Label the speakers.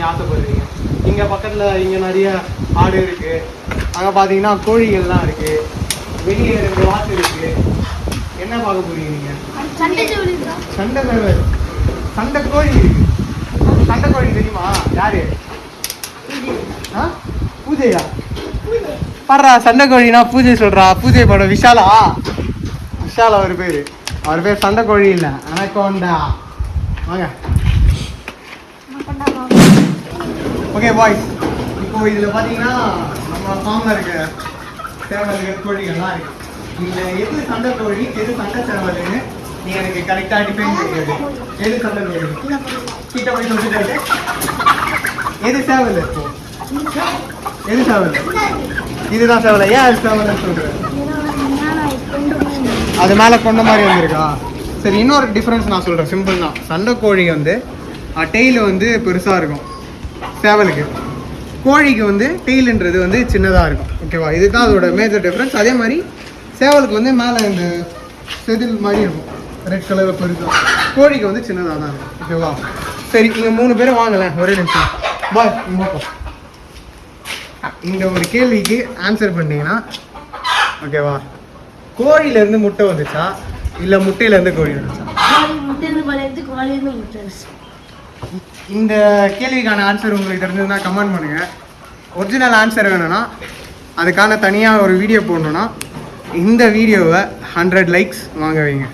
Speaker 1: நீங்கள் ஆசைப்படுறீங்க. இங்கே பக்கத்தில் இங்கே நிறைய ஆடு இருக்குது அங்கே பார்த்தீங்கன்னா கோழிகள்லாம் இருக்குது வெளியே ரெண்டு வாத்து இருக்குது என்ன பார்க்க போறீங்க நீங்கள்
Speaker 2: சண்டை
Speaker 1: சண்டை சண்டை கோழி இருக்கு. சண்டை கோழி தெரியுமா? யாரு? ஆ? பூஜையா? பாடுறா சண்டை கோழினா பூஜை சொல்றா. பூஜை படம் விஷாலா? விஷால் அவர் பேர். அவர் பேர் சண்டை கோழி இல்லை. அனகோண்டா. வாங்க. ஓகே பாய்ஸ் இப்போ இதில் பார்த்தீங்கன்னா நம்ம ஃபார்மில் இருக்க சேவல்கள் கோழிகள்லாம் இருக்கு. இதில் எது சண்டை கோழி எது சண்டை சேவல்னு நீ எனக்கு கரெக்டாக டிஃபைன் பண்ணியாது எது சண்டை கோழி கிட்ட போய் சொல்லிட்டு எது சேவல்? இப்போ எது சேவல்? இதுதான் சேவலை. ஏன் அது சேவல்னு சொல்கிறேன் அது மேலே கொண்ட மாதிரி வந்திருக்கா? சரி இன்னொரு டிஃப்ரென்ஸ் நான் சொல்கிறேன் சிம்பிள் தான். சண்டை கோழி வந்து டெய்ல் வந்து பெருசாக இருக்கும். சேவலுக்கு. கோழிக்கு வந்து டெய்லுன்றது வந்து சின்னதாக இருக்கும். ஓகேவா இதுதான் அதோட மேஜர் டிஃப்ரென்ஸ் அதே மாதிரி சேவலுக்கு வந்து மேலே இந்த செதில் மாதிரி இருக்கும். ரெட் கலரில் பெருசாக கோழிக்கு வந்து சின்னதாக தான் இருக்கும். ஓகேவா சரி இங்கே மூணு பேரும் வாங்கலேன் ஒரே நிமிஷம். பாய் இங்கே இந்த ஒரு கேள்விக்கு ஆன்சர் பண்ணிங்கன்னா ஓகேவா கோழியிலேருந்து முட்டை வந்துச்சா? இல்லை முட்டையிலேருந்து கோழி வந்துச்சா?
Speaker 2: முட்டையிருந்து முட்டை
Speaker 1: இந்த கேள்விக்கான ஆன்சர் உங்களுக்கு தெரிஞ்சதுன்னா கமெண்ட் பண்ணுங்கள் ஒரிஜினல் ஆன்சர் வேணும்னா அதுக்கான தனியாக ஒரு வீடியோ போடணுன்னா இந்த வீடியோவை ஹண்ட்ரட் லைக்ஸ் வாங்க வைங்க.